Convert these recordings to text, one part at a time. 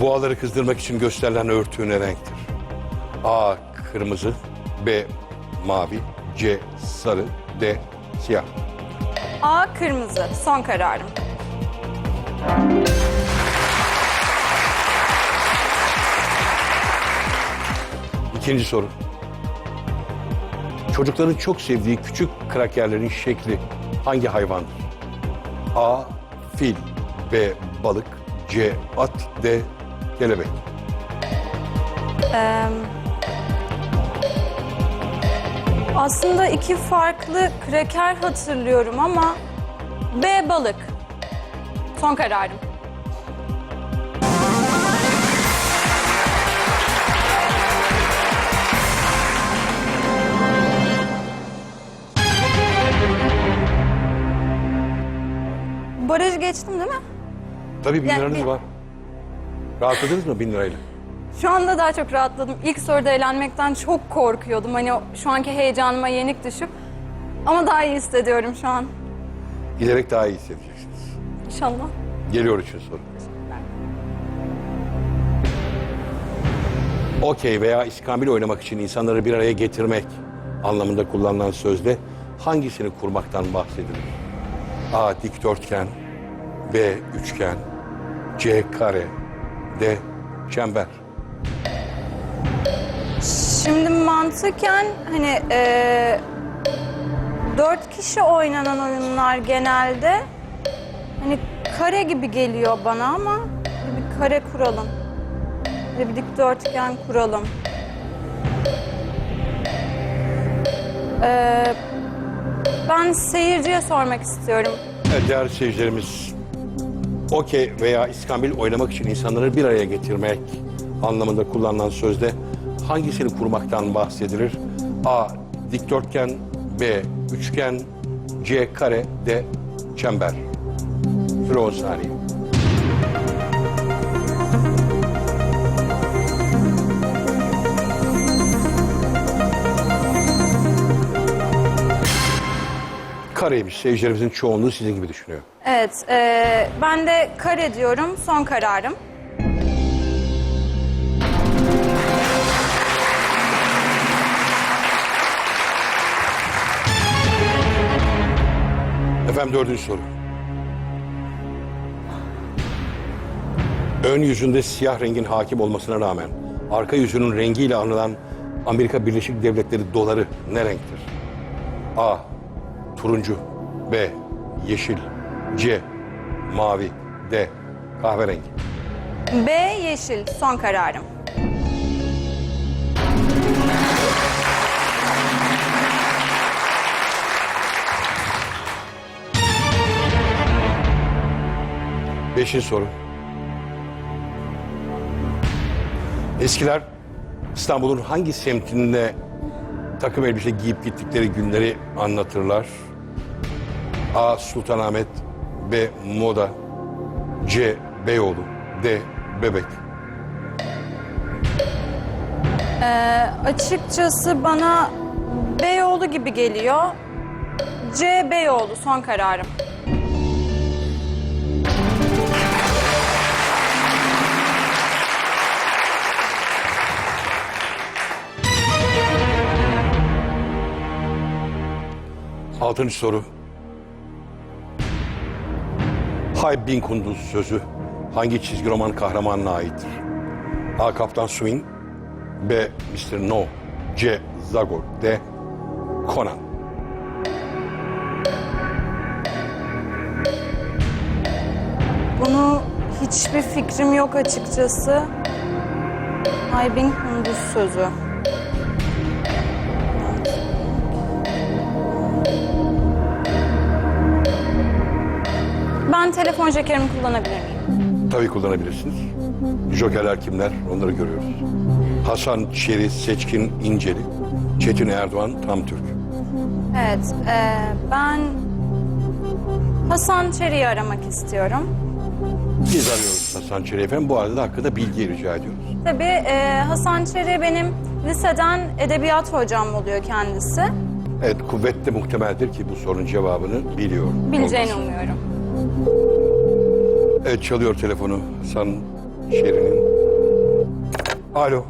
Boğaları kızdırmak için gösterilen örtü ne renktir? A. Kırmızı B. Mavi C. Sarı D. Siyah A kırmızı. Son kararım. İkinci soru. Çocukların çok sevdiği küçük krakerlerin şekli hangi hayvandır? A. Fil B. Balık C. At D. Kelebek Ee, aslında iki farklı kraker hatırlıyorum ama B balık. Son kararım. Barajı geçtim değil mi? Tabii bin Yani liranız bir- var. Rahatladınız mı bin lirayla? Şu anda daha çok rahatladım. İlk soruda eğlenmekten çok korkuyordum. Hani şu anki heyecanıma yenik düşüp. Ama daha iyi hissediyorum şu an. Giderek daha iyi hissedeceksiniz. İnşallah. Geliyor için soru. Okey veya iskambil oynamak için insanları bir araya getirmek anlamında kullanılan sözde hangisini kurmaktan bahsedilir? A. Dikdörtgen B. Üçgen C. Kare D. Çember Şimdi mantıken hani eee dört kişi oynanan oyunlar genelde hani kare gibi geliyor bana ama bir kare kuralım. Bir de bir dikdörtgen kuralım. Eee, ben seyirciye sormak istiyorum. Evet, değerli seyircilerimiz, okey veya iskambil oynamak için insanları bir araya getirmek anlamında kullanılan sözde hangisini kurmaktan bahsedilir? A. Dikdörtgen B. Üçgen C. Kare D. Çember Süre 10 saniye. Kareymiş. Seyircilerimizin çoğunluğu sizin gibi düşünüyor. Evet, eee, ben de kare diyorum. Son kararım. Efendim dördüncü soru. Ön yüzünde siyah rengin hakim olmasına rağmen arka yüzünün rengiyle anılan Amerika Birleşik Devletleri doları ne renktir? A. Turuncu B. Yeşil C. Mavi D. Kahverengi B yeşil. Son kararım. Beşinci soru. Eskiler İstanbul'un hangi semtinde takım elbise giyip gittikleri günleri anlatırlar? A. Sultanahmet B. Moda C. Beyoğlu D. Bebek Açıkçası bana Beyoğlu gibi geliyor. C Beyoğlu. Son kararım. Altıncı soru. Hay Bin Kunduz sözü hangi çizgi roman kahramanına aittir? A. Kaptan Swing B. Mr. No C. Zagor D. Conan Bunu hiçbir fikrim yok açıkçası. Haybin Kunduz sözü. Ben telefon jokerimi kullanabilir miyim? Tabii kullanabilirsiniz. Jokerler kimler? Onları görüyoruz. Hasan Çeri, Seçkin İnceli, Çetin Erdoğan, Tam Türk. Evet, eee, ben Hasan Çeri'yi aramak istiyorum. Biz arıyoruz Hasan Çeri efendim. Bu arada da hakkında bilgi rica ediyoruz. Tabii eee, Hasan Çeri benim liseden edebiyat hocam oluyor kendisi. Evet kuvvetle muhtemeldir ki bu sorunun cevabını biliyor. Bileceğini olması. umuyorum. Evet çalıyor telefonu. Hasan Şerinin. Alo.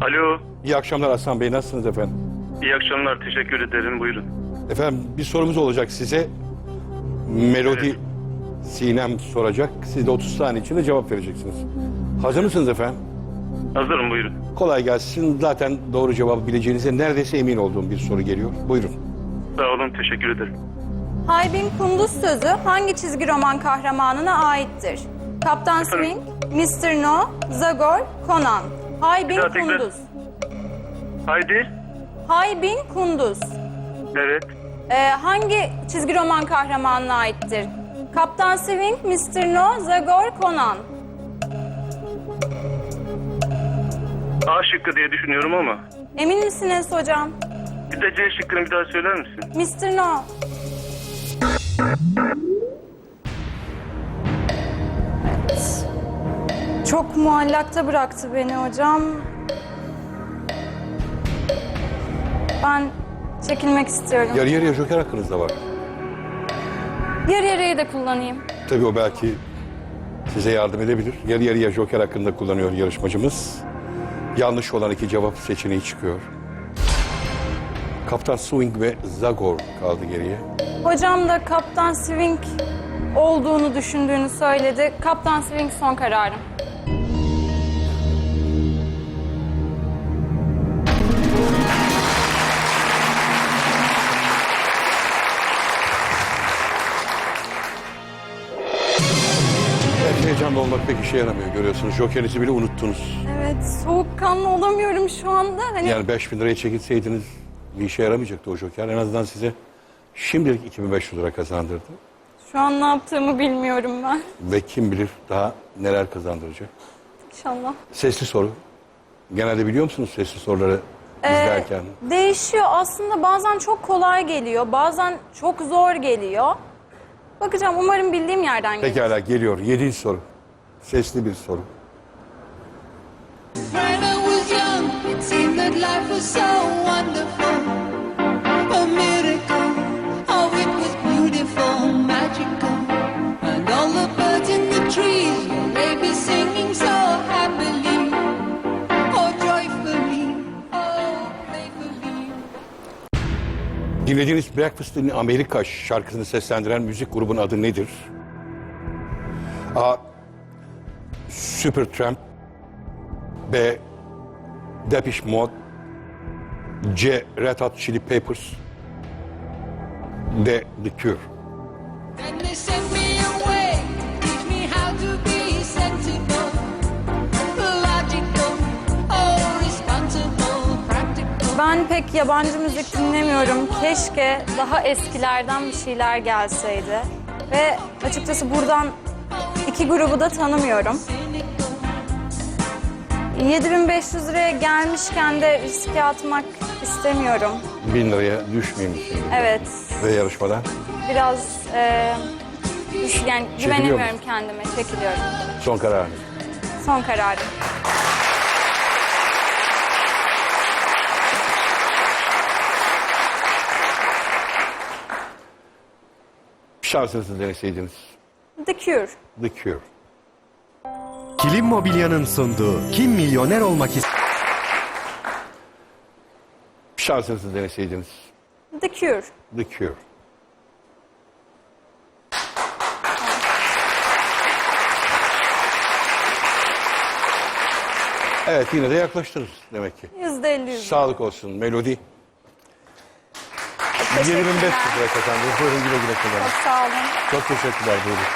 Alo, İyi akşamlar Hasan Bey. Nasılsınız efendim? iyi akşamlar. Teşekkür ederim. Buyurun. Efendim bir sorumuz olacak size. Melodi Sinem soracak. Siz de 30 saniye içinde cevap vereceksiniz. Hazır mısınız efendim? Hazırım buyurun. Kolay gelsin. Zaten doğru cevabı bileceğinize neredeyse emin olduğum bir soru geliyor. Buyurun. Sağ olun, teşekkür ederim. Haybin Kunduz sözü hangi çizgi roman kahramanına aittir? Kaptan? Swing, Mr. No, Zagor, Conan. Haybin Bir daha tekrar. Kunduz. Haydi. Haybin Kunduz. Evet. Ee, hangi çizgi roman kahramanına aittir? Kaptan Swing, Mr. No, Zagor, Conan. A şıkkı diye düşünüyorum ama. Emin misiniz hocam? Bir de C şıkkını bir daha söyler misin? Mr. No. Çok muallakta bıraktı beni hocam. Ben çekilmek istiyorum. Yarı yarıya joker hakkınız da var. Yarı yarıya da kullanayım. Tabii o belki size yardım edebilir. Yarı yarıya joker hakkında kullanıyor yarışmacımız. Yanlış olan iki cevap seçeneği çıkıyor. Kaptan Swing ve Zagor kaldı geriye. Hocam da Kaptan Swing olduğunu düşündüğünü söyledi. Kaptan Swing son kararım. Evet, heyecanlı olmak pek işe yaramıyor görüyorsunuz. Jokerinizi bile unuttunuz. Evet, soğukkanlı olamıyorum şu anda. Hani Yani 5000 liraya çekilseydiniz bir işe yaramayacaktı o joker. En azından size şimdilik 2500 lira kazandırdı. şu an ne yaptığımı bilmiyorum ben. Ve kim bilir daha neler kazandıracak. İnşallah. Sesli soru. Genelde biliyor musunuz sesli soruları Ee, izlerken? değişiyor. Aslında bazen çok kolay geliyor, bazen çok zor geliyor. Bakacağım, umarım bildiğim yerden gelir. Pekala geliyor. Yedinci soru. Sesli bir soru. When I was young, it seemed that life was so wonderful. Dinlediğiniz Breakfast in America şarkısını seslendiren müzik grubun adı nedir? A. Supertramp B. Depeche Mode C. Red Hot Chili Peppers D. The Cure Ben pek yabancı müzik dinlemiyorum. Keşke daha eskilerden bir şeyler gelseydi. Ve açıkçası buradan iki grubu da tanımıyorum. 7500 liraya gelmişken de riske atmak istemiyorum. Bin liraya düşmeyeyim şimdi. Evet, Ve yarışmadan biraz e, risk- yani güvenemiyorum kendime, çekiliyorum. son kararınız. Son kararım. Şansınızı deneseydiniz. The Cure. The Cure. Kilim Mobilya'nın sunduğu Kim Milyoner Olmak İster? Şansınızı deneseydiniz. The Cure. The Cure. Evet yine de yaklaştınız demek ki. Yüzde elli. Sağlık olsun Melodi. Teşekkürler. 25 lira kazandınız. Buyurun güle güle kullanın. Çok sağ olun. Çok teşekkürler buyurun.